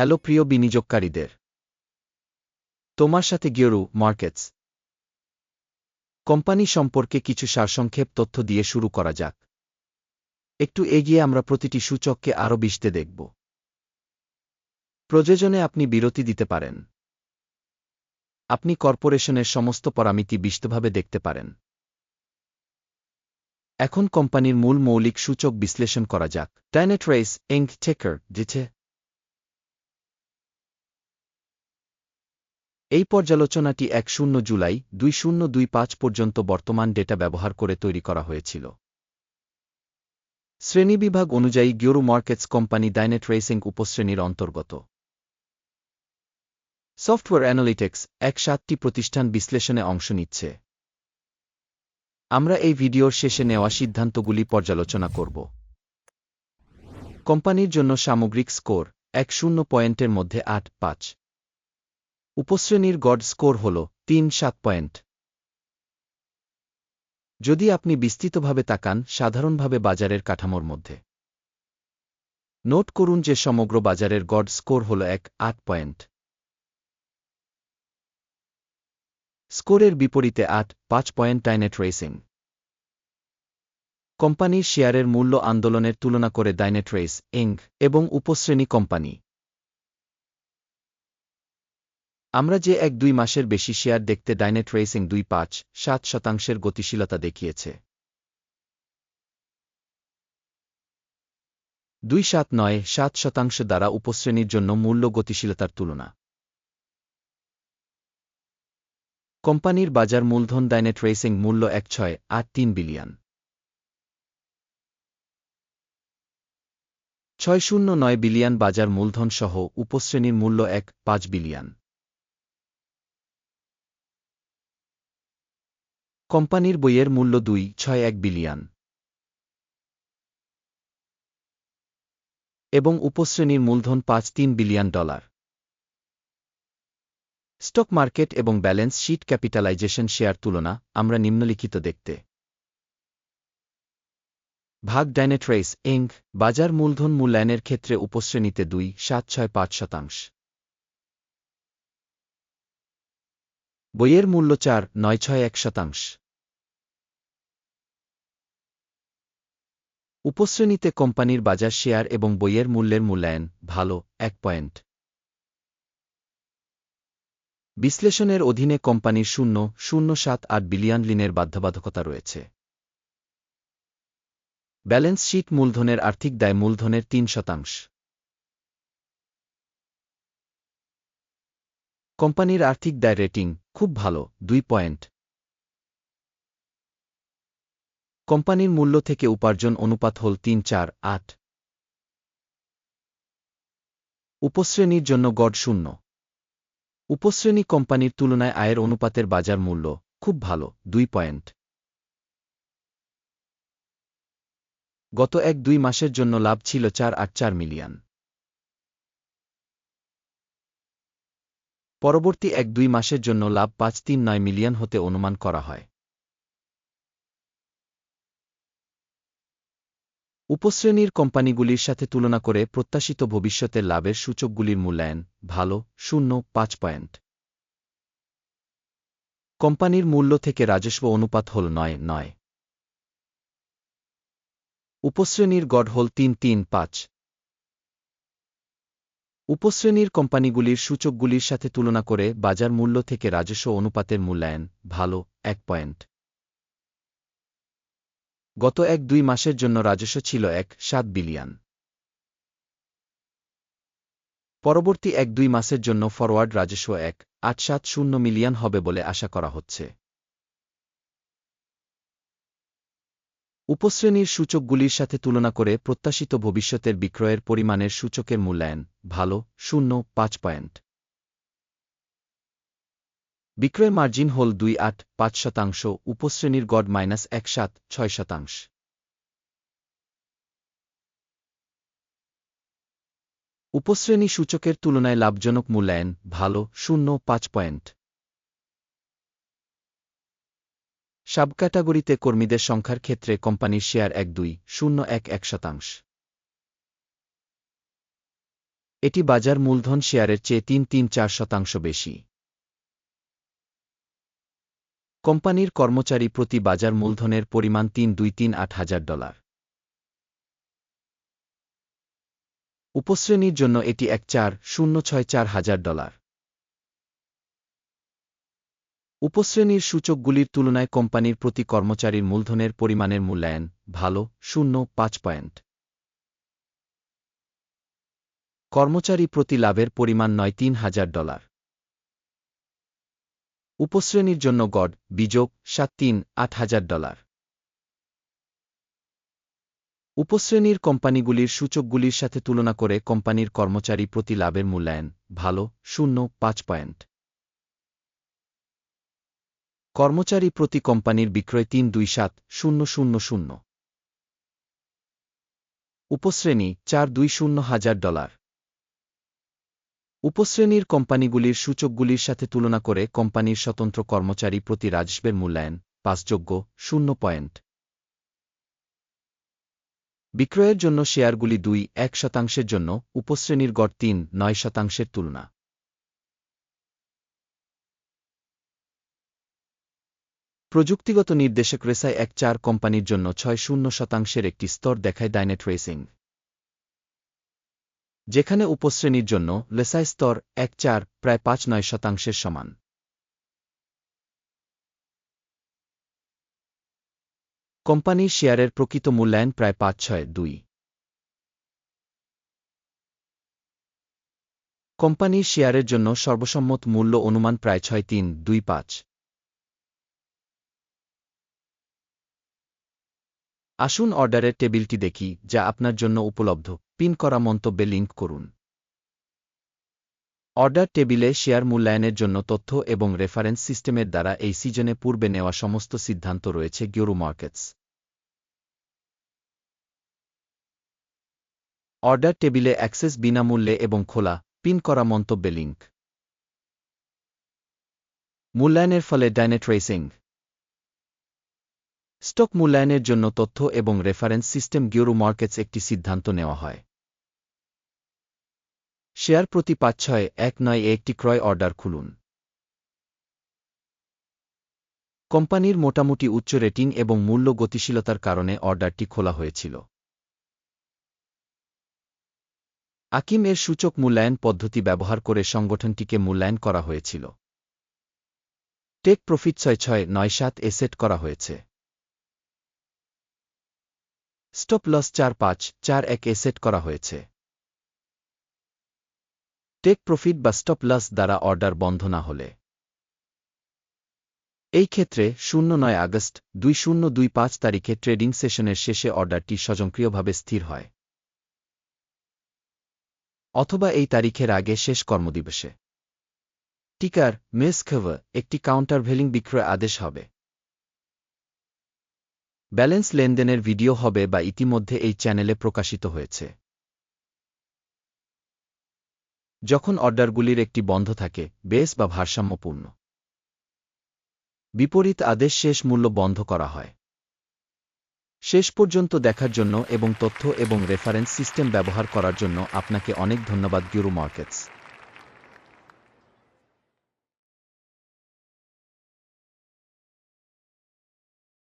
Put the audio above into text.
Hello প্রিয় বিনিয়োগকারীদের। তোমার সাথে গিয়রু, মার্কেটস। কোম্পানি সম্পর্কে কিছু সারসংক্ষেপ তথ্য দিয়ে শুরু করা যাক। একটু এগিয়ে আমরা প্রতিটি সূচককে আরও বিশতে দেখব। প্রযোজনে আপনি বিরতি দিতে পারেন। আপনি কর্পোরেশনের সমস্ত পরামিতি বিস্তভাবে দেখতে পারেন। এখন কোম্পানির মূল মৌলিক সূচক বিশ্লেষণ করা যাক। ডাইনেট রেস এঙ্ক টেকার দিচ্ছে এই পর্যালোচনাটি এক শূন্য জুলাই দুই শূন্য দুই পাঁচ পর্যন্ত বর্তমান ডেটা ব্যবহার করে তৈরি করা হয়েছিল। শ্রেণীবিভাগ অনুযায়ী গিওরু মার্কেটস কোম্পানি ডাইনেট রেসিং উপশ্রেণীর অন্তর্গত। সফটওয়্যার অ্যানালিটিক্স এক সাতটি প্রতিষ্ঠান বিশ্লেষণে অংশ নিচ্ছে। আমরা এই ভিডিওর শেষে নেওয়া সিদ্ধান্তগুলি পর্যালোচনা করব। কোম্পানির জন্য সামগ্রিক স্কোর এক শূন্য পয়েন্টের মধ্যে আট পাঁচ। উপশ্রেণীর গড স্কোর হল তিন সাত পয়েন্ট। যদি আপনি বিস্তৃতভাবে তাকান, সাধারণভাবে বাজারের কাঠামোর মধ্যে। নোট করুন যে সমগ্র বাজারের গড স্কোর হল এক, আট পয়েন্ট। স্কোরের বিপরীতে আট, পাঁচ পয়েন্ট ডাইনেট রেসিং। কোম্পানির শেয়ারের মূল্য আন্দোলনের তুলনা করে ডাইনেট রেস এঙ্গ এবং উপশ্রেণী কোম্পানি। আমরা যে এক দুই মাসের বেশি শেয়ার দেখতে ডাইনেট রেসিং দুই পাঁচ, সাত শতাংশের গতিশীলতা দেখিয়েছে। দুই সাত নয়, সাত শতাংশ দ্বারা উপশ্রেণীর জন্য মূল্য গতিশীলতার তুলনা। কোম্পানির বাজার মূলধন ডাইনেট রেসিং মূল্য এক ছয়, আট তিন বিলিয়ন। ছয় শূন্য নয় বিলিয়ন বাজার মূলধন সহ উপশ্রেণীর মূল্য এক, পাঁচ বিলিয়ন। কোম্পানির বইয়ের মূল্য দুই, ছয়, এক বিলিয়ন। এবং উপশ্রেণীর মূলধন পাঁচ, তিন বিলিয়ন ডলার। স্টক মার্কেট এবং ব্যালেন্স শিট ক্যাপিটালাইজেশন শেয়ার তুলনা, আমরা নিম্নলিখিত দেখতে। ভাগ ডাইনেট্রেস এঙ্গ বাজার মূলধন মূল্যায়নের ক্ষেত্রে উপশ্রেণীতে দুই, সাত, ছয়, পাঁচ শতাংশ। বইয়ের মূল্য চার, নয়, ছয়, এক শতাংশ। উপশ্রেণীতে কোম্পানির বাজার শেয়ার এবং বইয়ের মূল্যের মূল্যায়ন, ভালো, এক পয়েন্ট। বিশ্লেষণের অধীনে কোম্পানির শূন্য শূন্য সাত আট বিলিয়ন লিনের বাধ্যবাধকতা রয়েছে। ব্যালেন্স শিট মূলধনের আর্থিক দায় মূলধনের তিন শতাংশ। কোম্পানির আর্থিক দায় রেটিং, খুব ভালো, দুই পয়েন্ট। কোম্পানির মূল্য থেকে উপার্জন অনুপাত হল তিন চার আট। উপশ্রেণীর জন্য গড় শূন্য। উপশ্রেণী কোম্পানির তুলনায় আয়ের অনুপাতের বাজার মূল্য খুব ভালো, দুই পয়েন্ট। গত এক দুই মাসের জন্য লাভ ছিল চার আট চার মিলিয়ন। পরবর্তী এক দুই মাসের জন্য লাভ পাঁচ তিন নয় মিলিয়ন হতে অনুমান করা হয়। উপশ্রেণীর কোম্পানিগুলির সাথে তুলনা করে প্রত্যাশিত ভবিষ্যতের লাভের সূচকগুলির মূল্যায়ন ভালো, শূন্য, পাঁচ পয়েন্ট। কোম্পানির মূল্য থেকে রাজস্ব অনুপাত হল নয় নয়। উপশ্রেণীর গড় হল তিন তিন, পাঁচ। উপশ্রেণীর কোম্পানিগুলির সূচকগুলির সাথে তুলনা করে বাজার মূল্য থেকে রাজস্ব অনুপাতের মূল্যায়ন ভালো, এক পয়েন্ট। গত এক দুই মাসের জন্য রাজস্ব ছিল এক সাত বিলিয়ন। পরবর্তী এক দুই মাসের জন্য ফরওয়ার্ড রাজস্ব এক আট সাত শূন্য মিলিয়ন হবে বলে আশা করা হচ্ছে। উপশ্রেণীর সূচকগুলির সাথে তুলনা করে প্রত্যাশিত ভবিষ্যতের বিক্রয়ের পরিমাণের সূচকের মূল্যায়ন ভালো, শূন্য, পাঁচ পয়েন্ট। বিক্রয় মার্জিন হল দুই আট পাঁচ শতাংশ, উপশ্রেণীর গড় মাইনাস এক সাত ছয় শতাংশ। উপশ্রেণী সূচকের তুলনায় লাভজনক মূল্যায়ন, ভালো, শূন্য, পাঁচ পয়েন্ট। সাবক্যাটাগরিতে কর্মীদের সংখ্যার ক্ষেত্রে কোম্পানির শেয়ার এক দুই, শূন্য এক এক শতাংশ। এটি বাজার মূলধন শেয়ারের চেয়ে তিন তিন চার শতাংশ বেশি। কোম্পানির কর্মচারী প্রতি বাজার মূলধনের পরিমাণ তিন দুই তিন আট হাজার ডলার। উপশ্রেণীর জন্য এটি এক চার শূন্য ছয় চার হাজার ডলার। উপশ্রেণীর সূচকগুলির তুলনায় কোম্পানির প্রতি কর্মচারীর মূলধনের পরিমাণের মূল্যায়ন ভালো, শূন্য, পাঁচ পয়েন্ট। কর্মচারী প্রতি লাভের পরিমাণ নয় তিন হাজার ডলার। উপশ্রেণীর জন্য গড়, বিযোগ, সাত তিন, আট হাজার ডলার। উপশ্রেণীর কোম্পানিগুলির সূচকগুলির সাথে তুলনা করে কোম্পানির কর্মচারী প্রতি লাভের মূল্যায়ন ভালো, শূন্য, পাঁচ পয়েন্ট। কর্মচারী প্রতি কোম্পানির বিক্রয় তিন, দুই, সাত, শূন্য শূন্য শূন্য। উপশ্রেণী, চার, দুই, শূন্য হাজার ডলার। উপশ্রেণীর কোম্পানিগুলির সূচকগুলির সাথে তুলনা করে কোম্পানির স্বতন্ত্র কর্মচারী প্রতি রাজস্বের মূল্যায়ন পাঁচযোগ্য, শূন্য পয়েন্ট। বিক্রয়ের জন্য শেয়ারগুলি দুই, এক শতাংশের জন্য, উপশ্রেণীর গড় তিন, নয় শতাংশের তুলনা। প্রযুক্তিগত নির্দেশক রেসায় এক চার কোম্পানির জন্য ছয় শূন্য শতাংশের একটি স্তর দেখায় ডাইনেট রেসিং যেখানে উপশ্রেণীর জন্য লেসাই স্তর এক চার প্রায় পাঁচ নয় শতাংশের সমান। কোম্পানির শেয়ারের প্রকৃত মূল্যায়ন প্রায় পাঁচ ছয় দুই। কোম্পানির শেয়ারের জন্য সর্বসম্মত মূল্য অনুমান প্রায় ছয় তিন দুই পাঁচ। আসুন অর্ডারের টেবিলটি দেখি, যা আপনার জন্য উপলব্ধ। পিন করা মন্তব্যে লিঙ্ক করুন। অর্ডার টেবিলে শেয়ার মূল্যায়নের জন্য তথ্য এবং রেফারেন্স সিস্টেমের দ্বারা এই সিজনে পূর্বে নেওয়া সমস্ত সিদ্ধান্ত রয়েছে গিওরু মার্কেটস। অর্ডার টেবিলে অ্যাক্সেস বিনামূল্যে এবং খোলা, পিন করা মন্তব্যে লিঙ্ক মূল্যায়নের ফলে ডাইনেট রেসিং স্টক মূল্যায়নের জন্য তথ্য এবং রেফারেন্স সিস্টেম গিওরু মার্কেটস একটি সিদ্ধান্ত নেওয়া হয়। শেয়ার প্রতি পাঁচ ছয়, এক নয় একটি ক্রয় অর্ডার খুলুন। কোম্পানির মোটামুটি উচ্চ রেটিং এবং মূল্য গতিশীলতার কারণে অর্ডারটি খোলা হয়েছিল। আকিম এর সূচক মূল্যায়ন পদ্ধতি ব্যবহার করে সংগঠনটিকে মূল্যায়ন করা হয়েছিল। টেক প্রফিট ছয় ছয়, নয় সাত এসেট করা হয়েছে। স্টপ লস চার পাঁচ চার এক এ সেট করা হয়েছে। টেক প্রফিট বা স্টপ লস দ্বারা অর্ডার বন্ধ না হলে। এই ক্ষেত্রে শূন্য নয় আগস্ট দুই শূন্য দুই পাঁচ তারিখে ট্রেডিং সেশনের শেষে অর্ডারটি স্বয়ংক্রিয়ভাবে স্থির হয়। অথবা এই তারিখের আগে শেষ কর্মদিবসে। টিকার মেস খভ একটি কাউন্টার ভেলিং বিক্রয় আদেশ হবে। ব্যালেন্স লেনদেনের ভিডিও হবে বা ইতিমধ্যে এই চ্যানেলে প্রকাশিত হয়েছে। যখন অর্ডারগুলির একটি বন্ধ থাকে, বেস বা ভারসাম্যপূর্ণ। বিপরীত আদেশ শেষ মূল্য বন্ধ করা হয়। শেষ পর্যন্ত দেখার জন্য এবং তথ্য এবং রেফারেন্স সিস্টেম ব্যবহার করার জন্য আপনাকে অনেক ধন্যবাদ গিউরু মার্কেটস।